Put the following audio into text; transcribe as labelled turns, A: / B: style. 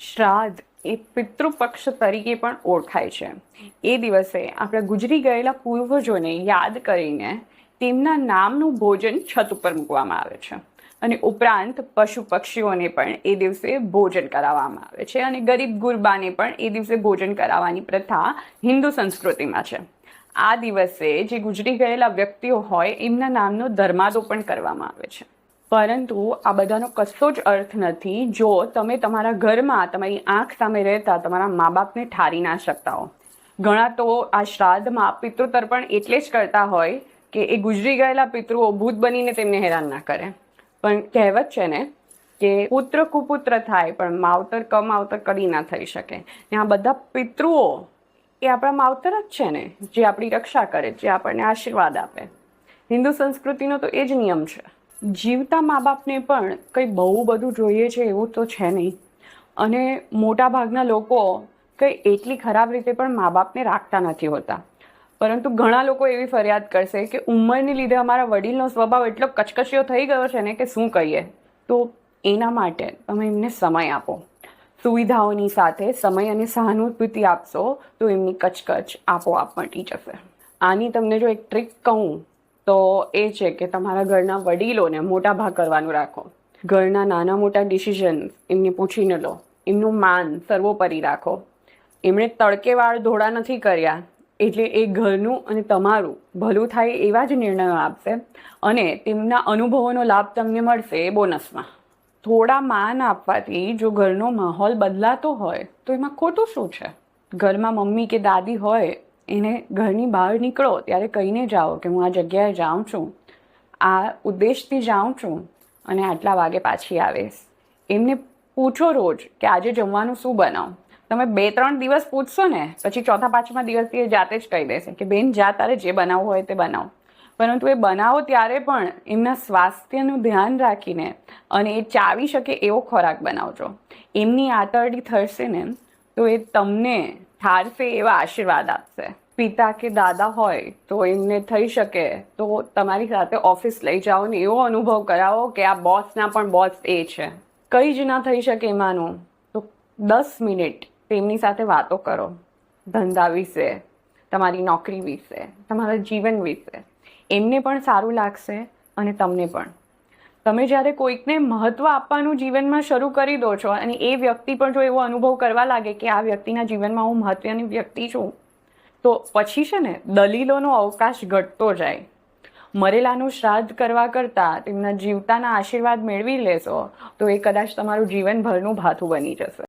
A: શ્રાદ્ધ એ પિતૃપક્ષ તરીકે પણ ઓળખાય છે. એ દિવસે આપણા ગુજરી ગયેલા પૂર્વજોને યાદ કરીને તેમના નામનું ભોજન છત ઉપર મૂકવામાં આવે છે અને ઉપરાંત પશુ પક્ષીઓને પણ એ દિવસે ભોજન કરાવવામાં આવે છે અને ગરીબ ગુરબાને પણ એ દિવસે ભોજન કરાવવાની પ્રથા હિન્દુ સંસ્કૃતિમાં છે. આ દિવસે જે ગુજરી ગયેલા વ્યક્તિઓ હોય એમના નામનો ધર્માદો પણ કરવામાં આવે છે. પરંતુ આ બધાનો કશો જ અર્થ નથી જો તમે તમારા ઘરમાં તમારી આંખ સામે રહેતા તમારા મા બાપને ઠારી ના શકતા હો. ઘણા તો આ શ્રાદ્ધમાં પિતૃ તર્પણ એટલે જ કરતા હોય કે એ ગુજરી ગયેલા પિતૃઓ ભૂત બનીને તેમને હેરાન ના કરે. પણ કહેવત છે ને કે પુત્ર કુપુત્ર થાય પણ માવતર કમાવતર કરી ના થઈ શકે. ને આ બધા પિતૃઓ એ આપણા માવતર જ છે ને, જે આપણી રક્ષા કરે, જે આપણને આશીર્વાદ આપે. હિન્દુ સંસ્કૃતિનો તો એ જ નિયમ છે. જીવતા મા બાપને પણ કંઈ બહુ બધું જોઈએ છે એવું તો છે નહીં. અને મોટાભાગના લોકો કંઈ એટલી ખરાબ રીતે પણ મા બાપને રાખતા નથી હોતા. પરંતુ ઘણા લોકો એવી ફરિયાદ કરશે કે ઉંમરને લીધે અમારા વડીલનો સ્વભાવ એટલો કચકચિયો થઈ ગયો છે ને કે શું કહીએ? તો એના માટે તમે એમને સમય આપો. સુવિધાઓની સાથે સમય અને સહાનુભૂતિ આપશો તો એમની કચકચ આપોઆપ મટી જશે. આની તમને જો એક ટ્રીક કહું તો એ છે કે તમારા ઘરના વડીલોને મોટા ભાગ કરવાનું રાખો. ઘરના નાના મોટા ડિસિઝન્સ એમને પૂછીને લો. એમનું માન સર્વોપરી રાખો. એમણે તડકેવાળ ધોળા નથી કર્યા એટલે એ ઘરનું અને તમારું ભલું થાય એવા જ નિર્ણયો આપશે અને તેમના અનુભવોનો લાભ તમને મળશે એ બોનસમાં. થોડા માન આપવાથી જો ઘરનો માહોલ બદલાતો હોય તો એમાં ખોટું શું છે? ઘરમાં મમ્મી કે દાદી હોય એને ઘરની બહાર નીકળો, ત્યારે કહીને જાઓ કે હું આ જગ્યાએ જાઉં છું. આ ઉદ્દેશથી જાઉં છું અને આટલા વાગે પાછી આવીશ. એમને પૂછો રોજ કે આજે જમવાનું શું બનાવો? તમે બે, ત્રણ દિવસ પૂછશો ને, પછી ચોથા, પાંચમા દિવસથી એ જાતે જ કહી દેશે કે બેન, જા તારે જે બનાવવું હોય તે બનાવો. પરંતુ એ બનાવો ત્યારે પણ એમના સ્વાસ્થ્યનું ધ્યાન રાખીને અને એ ચાવી શકે એવો ખોરાક બનાવજો. એમની આતરડી થશે ને તો એ તમને ઠારશે એવા આશીર્વાદ આપશે. પિતા કે દાદા હોય તો એમને થઈ શકે. તો તમારી સાથે ઓફિસ લઈ જાઓ ને એવો અનુભવ કરાવો કે આ બોસના પણ બોસ એ છે. કંઈ જ ના થઈ શકે એમાંનું. તો દસ મિનિટ તેમની સાથે વાતો કરો. ધંધા વિશે, તમારી નોકરી વિશે, તમારા જીવન વિશે. એમને પણ સારું લાગશે અને તમને પણ. તમે જ્યારે કોઈકને મહત્ત્વ આપવાનું જીવનમાં શરૂ કરી દો છો અને એ વ્યક્તિ પણ જો એવો અનુભવ કરવા લાગે કે આ વ્યક્તિના જીવનમાં હું મહત્ત્વની વ્યક્તિ છું, તો પછી છે ને દલીલોનો અવકાશ ઘટતો જાય. મરેલાનું શ્રાદ્ધ કરવા કરતાં તેમના જીવતાના આશીર્વાદ મેળવી લેશો, તો એ કદાચ તમારું જીવનભરનું ભાથું બની જશે.